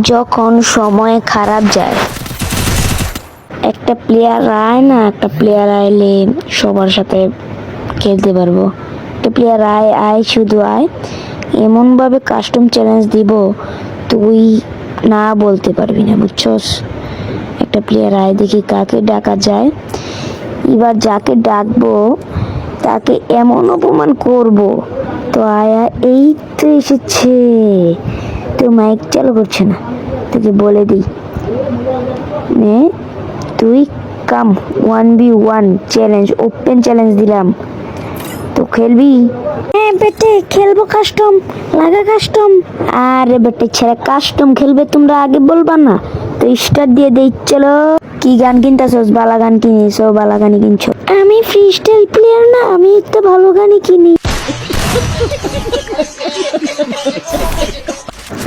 যখন সময় খারাপ যায়, একটা প্লেয়ার আয় না, একটা প্লেয়ার আইলে সবার সাথে খেলতে পারব। একটা প্লেয়ার আয় আয়, শুধু আয়, এমনভাবে কাস্টম চ্যালেঞ্জ দিব, তুই না বলতে পারবি না, বুঝছস? একটা প্লেয়ার আয়, দেখি কাকে ডাকা যায়। এবার যাকে ডাকবো, তাকে এমন অপমান করব। তো আয়া, এই তো এসেছে। তো মাইক চালু করছে না। তোকে বলে দিই। নে, তুই come one v one challenge open challenge দিলাম। তো খেলবি? হ্যাঁ বেটে, খেলব কাস্টম লাগা কাস্টম আরে বেটে, ছেড়ে কাস্টম খেলবে তোমরা, আগে বলবা না। তো স্টার্ট দিয়ে দেই, চলো। কি গান কিনতেছস? বালা গান কিনিস বালা গানই কিনছো। আমি ফ্রি স্টাইল প্লেয়ার না, আমি তো ভালো গানই কিনি।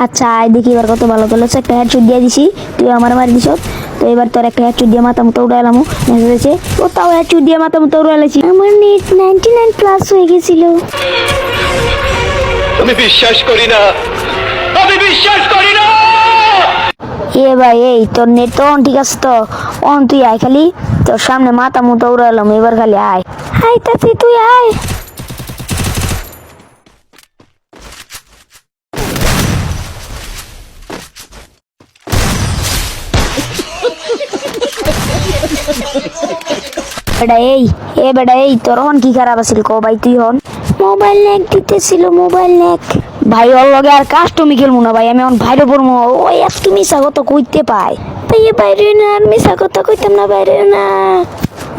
আচ্ছা আয় দেখি এবার কত ভালো করল। একটা হেডশট দিয়ে দিছি। তুই আমার মারি দিছ তো এবার তোর একটা হেডশট দিয়ে মাথা মতো উড়াইলাম মেসেজে ও তাও হেডশট দিয়ে মাথা মতো উড়াইলাছি। আমার নেট নাইনটি নাইন প্লাস হয়ে গেছিল। আমি বিশ্বাস করি না। আমি বিশ্বাস করি না। এ ভাই এই তোর নেট তো অন ঠিক আছে তো। অন তুই আয় খালি। তোর সামনে মাথা মতো উড়াইলাম এবার খালি আয়। আয় তাতে তুই আয়। বেটা এই এ বেটা এই তোর হন কি খারাপ আছিল কো ভাই তুই হন মোবাইল ন্যাক দিতেছিল মোবাইল ন্যাক ভাই ওর লগে আর কাস্টমি খেলব না ভাই আমি এখন ভাইরে পড়ব ওই আজকে মিশা কথা কইতে পাই তাই এ বাইরে না আর মিশা কথা কইতাম না বাইরে না।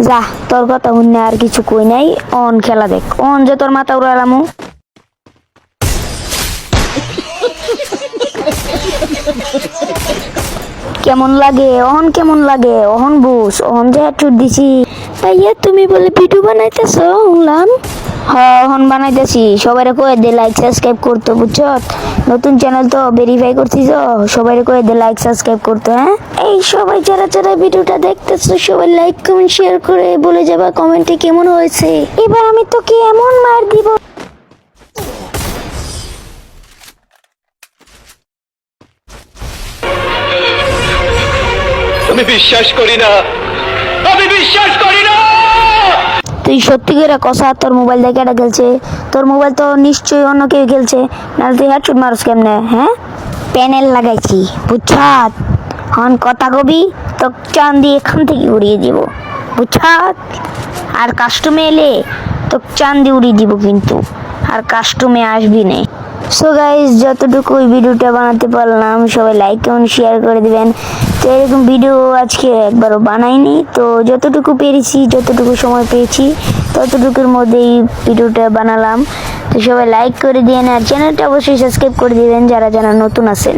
যা তোর কথা শুনে আর কিছু কই নাই অন খেলা দেখ অন যে তোর মাথা উড়ালামু কেমন লাগে? অহন কেমন লাগে? অহন বুঝ অহন যে হেডশট দিছি। ভাইয়া তুমি বলে ভিডিও বানাইতেছো শুনলাম। হ্যাঁ অহন বানাইতেছি। সবাই কয়ে দে লাইক সাবস্ক্রাইব করতে বুঝছ? নতুন চ্যানেল তো ভেরিফাই করছিস সবাই কয়ে দে লাইক সাবস্ক্রাইব করতে হ্যাঁ? এই সবাই যারা যারা ভিডিওটা দেখতেছো সবাই লাইক কমেন্ট শেয়ার করে বলে যাবা কমেন্টে কেমন হয়েছে। এবার আমি তোকে এমন মার দিব। আমি বিশ্বাস করি না। আমি বিশ্বাস করি না। তুই সত্যি করে কষা তোর মোবাইল দেখে এটা খেলছে। তোর মোবাইল তো নিশ্চয়ই অন্য কেউ খেলছে। নাহলে তুই হেডশট মারস কেমনে হ্যাঁ? প্যানেল লাগাইছি, বুঝছাত? হন কথা কবি তো চান দিয়ে এখান থেকে উড়িয়ে দিব, বুঝছাত? আর কাস্টমে এলে তো চান দিয়ে উড়িয়ে দিব কিন্তু। আর কাস্টমে আসবি না সো গাইজ যতটুকু ওই ভিডিওটা বানাতে পারলাম, সবাই লাইক এবং শেয়ার করে দেবেন। তো এরকম ভিডিও আজকে একবারও বানাইনি। তো যতটুকু পেরেছি, যতটুকু সময় পেয়েছি, ততটুকুর মধ্যেই ভিডিওটা বানালাম। তো সবাই লাইক করে দিয়েন, আর চ্যানেলটা অবশ্যই সাবস্ক্রাইব করে দিবেন, যারা যারা নতুন আছেন।